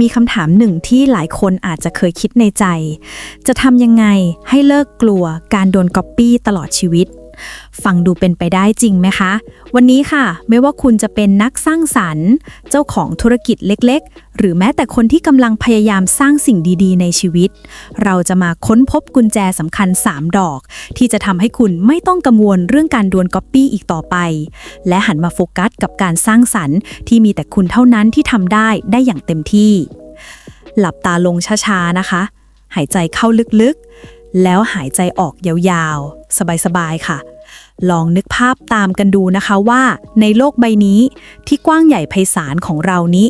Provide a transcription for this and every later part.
มีคำถามหนึ่งที่หลายคนอาจจะเคยคิดในใจ จะทำยังไงให้เลิกกลัวการโดนก๊อปปี้ตลอดชีวิต ฟังดูเป็นไปได้จริงไหมคะ วันนี้ค่ะ ไม่ว่าคุณจะเป็นนักสร้างสรรค์ เจ้าของธุรกิจเล็กๆ หรือแม้แต่คนที่กำลังพยายามสร้างสิ่งดีๆ ในชีวิต เราจะมาค้นพบกุญแจสำคัญ 3 ดอก ที่จะทำให้คุณไม่ต้องกังวลเรื่องการโดนก๊อปปี้อีกต่อไป และหันมาโฟกัสกับการสร้างสรรค์ ที่มีแต่คุณเท่านั้นที่ทำได้ได้อย่างเต็มที่ หลับตาลงช้าๆนะคะ หายใจเข้าลึกๆแล้วหายใจออกยาวๆ สบายๆ ค่ะ ลองนึกภาพตามกันดูนะคะว่าในโลกใบนี้ที่กว้างใหญ่ไพศาลของเรานี้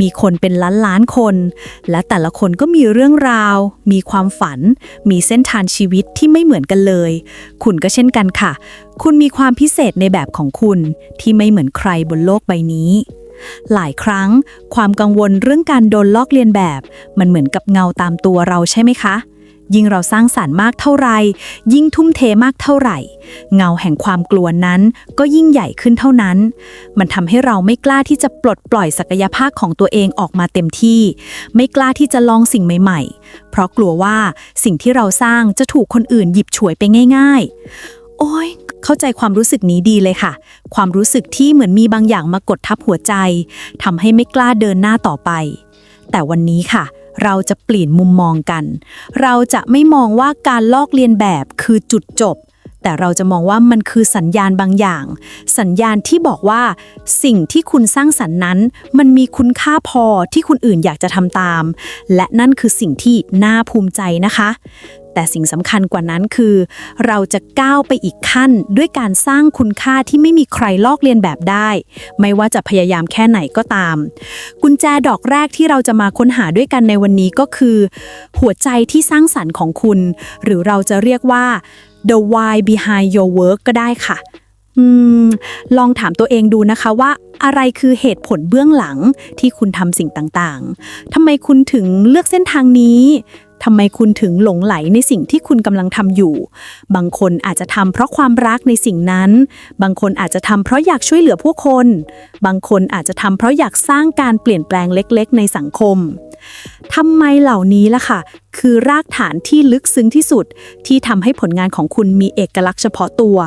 มีคนเป็นล้านล้านคน และแต่ละคนก็มีเรื่องราว มีความฝัน มีเส้นทางชีวิตที่ไม่เหมือนกันเลย คุณก็เช่นกันค่ะ คุณมีความพิเศษในแบบของคุณที่ไม่เหมือนใครบนโลกใบนี้หลายครั้งความกังวลเรื่องการโดนลอกเลียนแบบ มันเหมือนกับเงาตามตัวเราใช่ไหมคะ ยิ่งเราสร้างสารรค์มากเท่าไหร่ยิ่งทุ่มเทมากเท่าไหร่ เงาแห่งความกลัวนั้นก็ยิ่งใหญ่ขึ้นเท่านั้น มันทำให้เราไม่กล้าที่จะปลดปล่อยศักยภาพของตัวเองออกมาเต็มที่ ไม่กล้าที่จะลองสิ่งใหม่ ๆ เพราะกลัวว่าสิ่งที่เราสร้างจะถูกคนอื่นหยิบฉวยไปง่าย ๆ โอ้ยเข้าใจความรู้สึกนี้ดีเลยค่ะ ความรู้สึกที่เหมือนมีบางอย่างมากดทับหัวใจทำให้ไม่กล้าเดินหน้าต่อไป แต่วันนี้ค่ะ เราจะเปลี่ยนมุมมองกัน เราจะไม่มองว่าการลอกเลียนแบบคือจุดจบ แต่เราจะมองว่ามันคือสัญญาณบางอย่าง สัญญาณที่บอกว่า สิ่งที่คุณสร้างสรรค์นั้น มันมีคุณค่าพอที่คนอื่นอยากจะทำตาม และนั่นคือสิ่งที่น่าภูมิใจนะคะ แต่สิ่งสำคัญกว่านั้นคือ เราจะก้าวไปอีกขั้นด้วยการสร้างคุณค่าที่ไม่มีใครลอกเลียนแบบได้ ไม่ว่าจะพยายามแค่ไหนก็ตาม กุญแจดอกแรกที่เราจะมาค้นหาด้วยกันในวันนี้ก็คือ หัวใจที่สร้างสรรค์ของคุณ หรือเราจะเรียกว่า the why behind your work ก็ได้ค่ะอลองถามตัวเองดูนะคะว่าอะไรคือเหตุผลเบื้องหลังที่คุณทำสิ่งต่างๆทำไมคุณถึงเลือกเส้นทางนี้ ทำไมคุณถึงหลงไหลในสิ่งที่คุณกำลังทำอยู่ บางคนอาจจะทำเพราะความรักในสิ่งนั้น บางคนอาจจะทำเพราะอยากช่วยเหลือผู้คน บางคนอาจจะทำเพราะอยากสร้างการเปลี่ยนแปลงเล็ก ๆ ในสังคม ทำไมเหล่านี้ล่ะค่ะ คือรากฐานที่ลึกซึ้งที่สุด ที่ทำให้ผลงานของคุณมีเอกลักษณ์เฉพาะตัว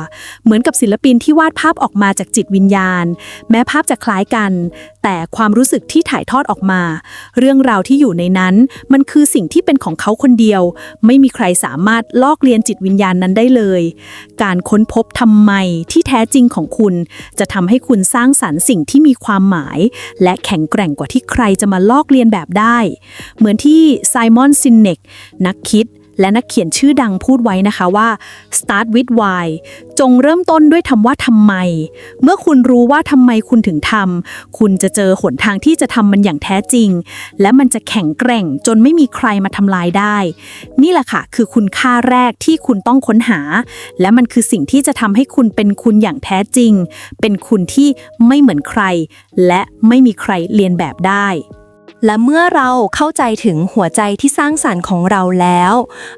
เหมือนกับศิลปินที่วาดภาพออกมาจากจิตวิญญาณ แม้ภาพจะคล้ายกัน แต่ความรู้สึกที่ถ่ายทอดออกมา เรื่องราวที่อยู่ในนั้น มันคือสิ่งที่เป็นของเขาคนเดียว ไม่มีใครสามารถลอกเลียนจิตวิญญาณนั้นได้เลย การค้นพบทำไมที่แท้จริงของคุณ จะทำให้คุณสร้างสรรค์สิ่งที่มีความหมาย และแข็งแกร่งกว่าที่ใครจะมาลอกเลียนแบบได้เหมือนที่ไซมอนซินเนกนักคิดและนักเขียนชื่อดังพูดไว้นะคะว่า start with why จงเริ่มต้นด้วยคำว่าทำไม เมื่อคุณรู้ว่าทำไมคุณถึงทำ คุณจะเจอหนทางที่จะทำมันอย่างแท้จริง และมันจะแข็งแกร่งจนไม่มีใครมาทำลายได้ นี่แหละค่ะ คือคุณค่าแรกที่คุณต้องค้นหา และมันคือสิ่งที่จะทำให้คุณเป็นคุณอย่างแท้จริง เป็นคุณที่ไม่เหมือนใคร และไม่มีใครเรียนแบบได้ และเมื่อเราเข้าใจถึงหัวใจที่สร้างสรรค์ของเราแล้ว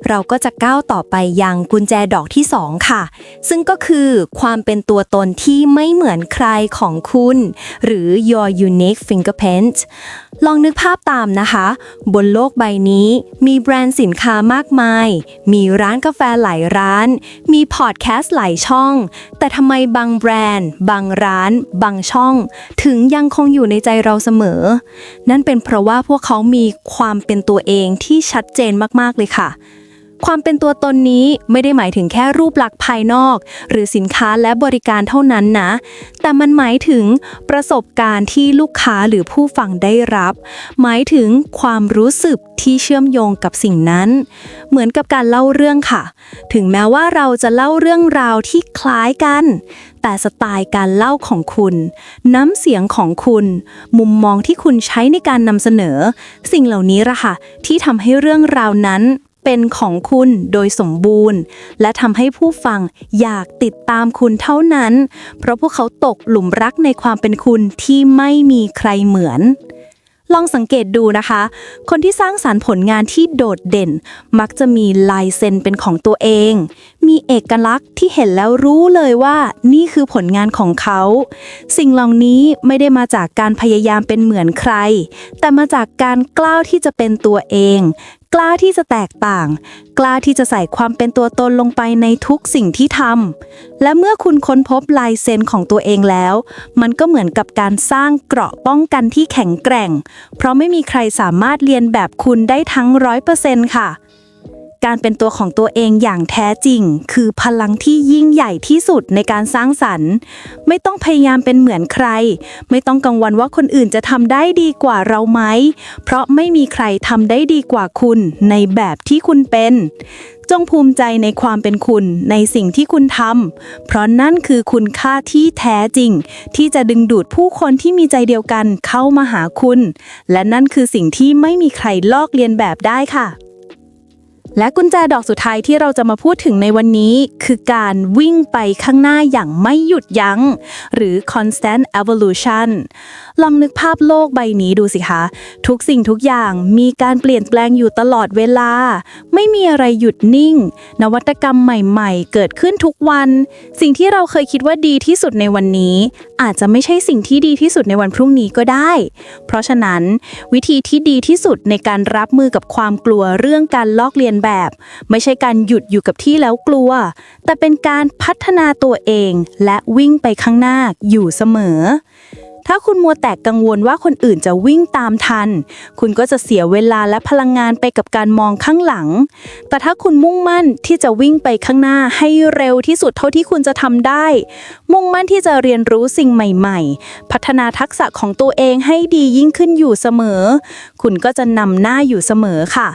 เราก็จะก้าวต่อไปยังกุญแจดอกที่ 2 ค่ะ ซึ่งก็คือความเป็นตัวตนที่ไม่เหมือนใครของคุณ หรือ your unique fingerprint ลองนึกภาพตามนะคะ บนโลกใบนี้มีแบรนด์สินค้ามากมาย มีร้านกาแฟหลายร้าน มีพอดแคสต์หลายช่อง แต่ทำไมบางแบรนด์ บางร้าน บางช่อง ถึงยังคงอยู่ในใจเราเสมอ นั่นเป็นเพราะว่าพวกเขามีความเป็นตัวเองที่ชัดเจนมากๆเลยค่ะ ความเป็นตัวตนนี้ไม่ได้หมายถึงแค่รูปลักษณ์ภายนอก หรือสินค้าและบริการเท่านั้นนะ แต่มันหมายถึงประสบการณ์ที่ลูกค้าหรือผู้ฟังได้รับ หมายถึงความรู้สึกที่เชื่อมโยงกับสิ่งนั้น เหมือนกับการเล่าเรื่องค่ะ ถึงแม้ว่าเราจะเล่าเรื่องราวที่คล้ายกัน แต่สไตล์การเล่าของคุณ น้ำเสียงของคุณ มุมมองที่คุณใช้ในการนำเสนอ สิ่งเหล่านี้ละค่ะที่ทำให้เรื่องราวนั้น เป็นของคุณโดยสมบูรณ์ และทำให้ผู้ฟังอยากติดตามคุณเท่านั้น เพราะพวกเขาตกหลุมรักในความเป็นคุณที่ไม่มีใครเหมือน ลองสังเกตดูนะคะ คนที่สร้างสารรค์ผลงานที่โดดเด่น มักจะมีลายเซ็นเป็นของตัวเอง มีเอกลักษณ์ที่เห็นแล้วรู้เลยว่านี่คือผลงานของเขา สิ่งเหล่านี้ไม่ได้มาจากการพยายามเป็นเหมือนใคร แต่มาจากการกล้าที่จะเป็นตัวเอง กล้าที่จะแตกต่าง กล้าที่จะใส่ความเป็นตัวตนลงไปในทุกสิ่งที่ทำและเมื่อคุณค้นพบลายเซ็นของตัวเองแล้ว มันก็เหมือนกับการสร้างเกราะป้องกันที่แข็งแกร่ง เพราะไม่มีใครสามารถเรียนแบบคุณได้ทั้งร้อยเปอร์เซ็นต์ค่ะ การเป็นตัวของตัวเองอย่างแท้จริง คือพลังที่ยิ่งใหญ่ที่สุดในการสร้างสรรค์ ไม่ต้องพยายามเป็นเหมือนใคร ไม่ต้องกังวลว่าคนอื่นจะทำได้ดีกว่าเราไหม เพราะไม่มีใครทำได้ดีกว่าคุณในแบบที่คุณเป็น จงภูมิใจในความเป็นคุณในสิ่งที่คุณทำเพราะนั่นคือคุณค่าที่แท้จริง ที่จะดึงดูดผู้คนที่มีใจเดียวกันเข้ามาหาคุณ และนั่นคือสิ่งที่ไม่มีใครลอกเลียนแบบได้ค่ะ และกุญแจดอกสุดท้ายที่เราจะมาพูดถึงในวันนี้ คือการวิ่งไปข้างหน้าอย่างไม่หยุดยัง้ง หรือ constant evolution ลองนึกภาพโลกใบนี้ดูสิคะ ทุกสิ่งทุกอย่างมีการเปลี่ยนแปลงอยู่ตลอดเวลา ไม่มีอะไรหยุดนิ่ง นวัตกรรมใหม่ๆ เกิดขึ้นทุกวัน สิ่งที่เราเคยคิดว่าดีที่สุดในวันนี้ อาจจะไม่ใช่สิ่งที่ดีที่สุดในวันพรุ่งนี้ก็ได้ เพราะฉะนั้น วิธีที่ดีที่สุดในการรับมือกับความกลัวเรื่องการลอกเลียนแบบ ไม่ใช่การหยุดอยู่กับที่แล้วกลัว แต่เป็นการพัฒนาตัวเองและวิ่งไปข้างหน้าอยู่เสมอ ถ้าคุณมัวแต่กังวลว่าคนอื่นจะวิ่งตามทัน คุณก็จะเสียเวลาและพลังงานไปกับการมองข้างหลัง แต่ถ้าคุณมุ่งมั่นที่จะวิ่งไปข้างหน้าให้เร็วที่สุดเท่าที่คุณจะทำได้ มุ่งมั่นที่จะเรียนรู้สิ่งใหม่ๆ พัฒนาทักษะของตัวเองให้ดียิ่งขึ้นอยู่เสมอ คุณก็จะนำหน้าอยู่เสมอค่ะ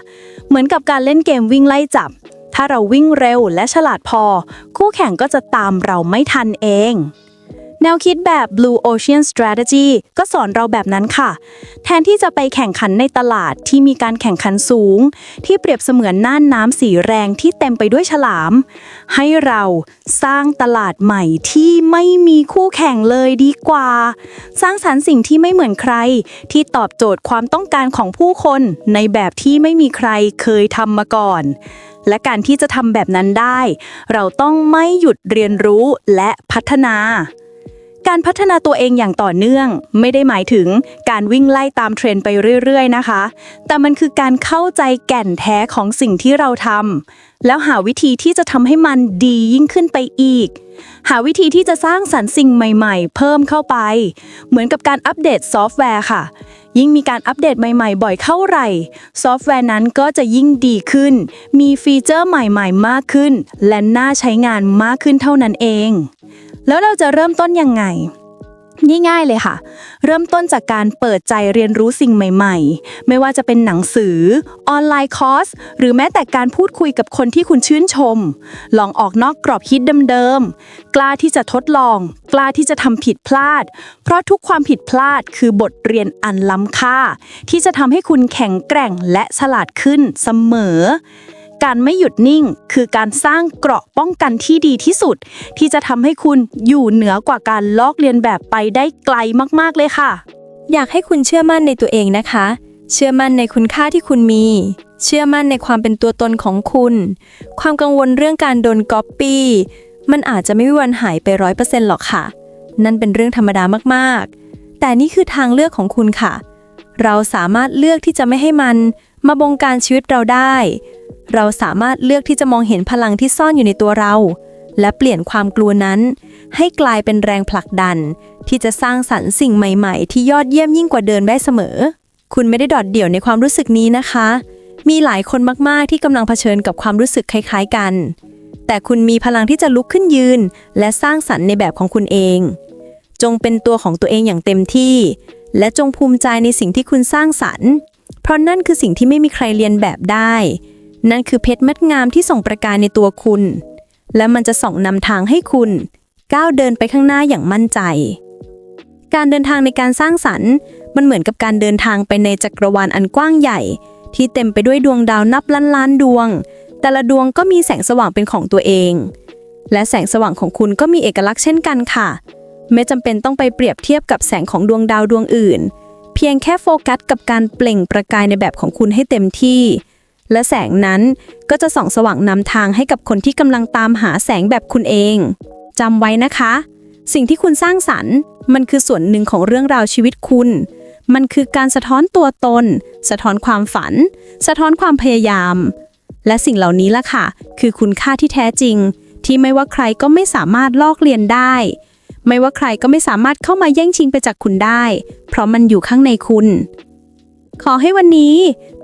เหมือนกับการเล่นเกมวิ่งไล่จับ ถ้าเราวิ่งเร็วและฉลาดพอ คู่แข่งก็จะตามเราไม่ทันเอง แนวคิดแบบ Blue Ocean Strategy ก็สอนเราแบบนั้นค่ะ แทนที่จะไปแข่งขันในตลาดที่มีการแข่งขันสูง ที่เปรียบเสมือนน่านน้ำสีแรงที่เต็มไปด้วยฉลาม ให้เราสร้างตลาดใหม่ที่ไม่มีคู่แข่งเลยดีกว่า สร้างสรรค์สิ่งที่ไม่เหมือนใคร ที่ตอบโจทย์ความต้องการของผู้คนในแบบที่ไม่มีใครเคยทำมาก่อนและการที่จะทำแบบนั้นได้ เราต้องไม่หยุดเรียนรู้และพัฒนา การพัฒนาตัวเองอย่างต่อเนื่อง ไม่ได้หมายถึงการวิ่งไล่ตามเทรนไปเรื่อยๆนะคะ แต่มันคือการเข้าใจแก่นแท้ของสิ่งที่เราทำแล้วหาวิธีที่จะทำให้มันดียิ่งขึ้นไปอีก หาวิธีที่จะสร้างสรรค์สิ่งใหม่ๆ เพิ่มเข้าไป เหมือนกับการอัปเดตซอฟต์แวร์ค่ะ ยิ่งมีการอัปเดตใหม่ๆ บ่อยเข้าไหร่ ซอฟต์แวร์นั้นก็จะยิ่งดีขึ้น มีฟีเจอร์ใหม่ๆ มากขึ้น และน่าใช้งานมากขึ้นเท่านั้นเอง แล้วเราจะเริ่มต้นยังไงง่ายๆเลยค่ะ เริ่มต้นจากการเปิดใจเรียนรู้สิ่งใหม่ๆ ไม่ว่าจะเป็นหนังสือ ออนไลน์คอร์ส หรือแม้แต่การพูดคุยกับคนที่คุณชื่นชม ลองออกนอกกรอบคิดเดิมๆ กล้าที่จะทดลอง กล้าที่จะทำผิดพลาด เพราะทุกความผิดพลาดคือบทเรียนอันล้ำค่า ที่จะทำให้คุณแข็งแกร่งและฉลาดขึ้นเสมอ การไม่หยุดนิ่ง คือการสร้างเกราะป้องกันที่ดีที่สุด ที่จะทำให้คุณอยู่เหนือกว่าการลอกเลียนแบบไปได้ไกลมากๆเลยค่ะ อยากให้คุณเชื่อมั่นในตัวเองนะคะ เชื่อมั่นในคุณค่าที่คุณมี เชื่อมั่นในความเป็นตัวตนของคุณ ความกังวลเรื่องการโดนก๊อปปี้มันอาจจะไม่มีวันหายไปร้อยเปอร์เซ็นต์หรอกค่ะ นั่นเป็นเรื่องธรรมดามากๆ แต่นี่คือทางเลือกของคุณค่ะ เราสามารถเลือกที่จะไม่ให้มันมาบงการชีวิตเราได้ เราสามารถเลือกที่จะมองเห็นพลังที่ซ่อนอยู่ในตัวเรา และเปลี่ยนความกลัวนั้น ให้กลายเป็นแรงผลักดัน ที่จะสร้างสรรค์สิ่งใหม่ ๆ ที่ยอดเยี่ยมยิ่งกว่าเดิมได้เสมอ คุณไม่ได้ดอดเดี่ยวในความรู้สึกนี้นะคะ มีหลายคนมากๆที่กำลังเผชิญกับความรู้สึกคล้าย ๆ กัน แต่คุณมีพลังที่จะลุกขึ้นยืน และสร้างสรรค์ในแบบของคุณเอง จงเป็นตัวของตัวเองอย่างเต็มที่ และจงภูมิใจในสิ่งที่คุณสร้างสรรค์ เพราะนั่นคือสิ่งที่ไม่มีใครเรียนแบบได้ นั่นคือเพชรเม็ดงามที่ส่งประกายในตัวคุณ และมันจะส่องนำทางให้คุณ ก้าวเดินไปข้างหน้าอย่างมั่นใจ การเดินทางในการสร้างสรรค์ มันเหมือนกับการเดินทางไปในจักรวาลอันกว้างใหญ่ ที่เต็มไปด้วยดวงดาวนับล้านล้านดวง แต่ละดวงก็มีแสงสว่างเป็นของตัวเอง และแสงสว่างของคุณก็มีเอกลักษณ์เช่นกันค่ะ ไม่จำเป็นต้องไปเปรียบเทียบกับแสงของดวงดาวดวงอื่น เพียงแค่โฟกัสกับการเปล่งประกายในแบบของคุณให้เต็มที่ และแสงนั้นก็จะส่องสว่างนำทางให้กับคนที่กำลังตามหาแสงแบบคุณเองจำไว้นะคะ สิ่งที่คุณสร้างสรรค์ มันคือส่วนหนึ่งของเรื่องราวชีวิตคุณ มันคือการสะท้อนตัวตน สะท้อนความฝัน สะท้อนความพยายาม และสิ่งเหล่านี้ล่ะค่ะ คือคุณค่าที่แท้จริง ที่ไม่ว่าใครก็ไม่สามารถลอกเลียนได้ไม่ว่าใครก็ไม่สามารถเข้ามาแย่งชิงไปจากคุณได้ เพราะมันอยู่ข้างในคุณ ขอให้วันนี้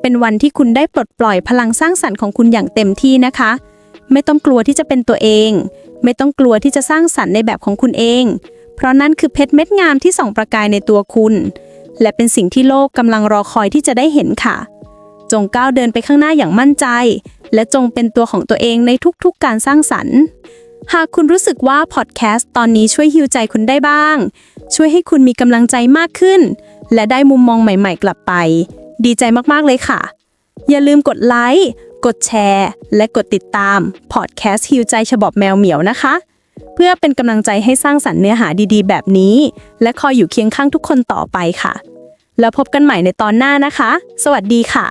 เป็นวันที่คุณได้ปลดปล่อยพลังสร้างสรรค์ของคุณอย่างเต็มที่นะคะ ไม่ต้องกลัวที่จะเป็นตัวเอง ไม่ต้องกลัวที่จะสร้างสรรค์ในแบบของคุณเอง เพราะนั่นคือเพชรเม็ดงามที่ส่องประกายในตัวคุณ และเป็นสิ่งที่โลกกำลังรอคอยที่จะได้เห็นค่ะ จงก้าวเดินไปข้างหน้าอย่างมั่นใจ และจงเป็นตัวของตัวเองในทุกๆ การสร้างสรรค์หากคุณรู้สึกว่าพอดแคสต์ตอนนี้ช่วยฮิวใจคุณได้บ้าง ช่วยให้คุณมีกำลังใจมากขึ้น และได้มุมมองใหม่ๆกลับไป ดีใจมากๆเลยค่ะ อย่าลืมกดไลค์ กดแชร์ และกดติดตามพอดแคสต์ฮิวใจฉบับแมวเหมียวนะคะ เพื่อเป็นกำลังใจให้สร้างสรรค์เนื้อหาดีๆ แบบนี้ และคอยอยู่เคียงข้างทุกคนต่อไปค่ะ แล้วพบกันใหม่ในตอนหน้านะคะ สวัสดีค่ะ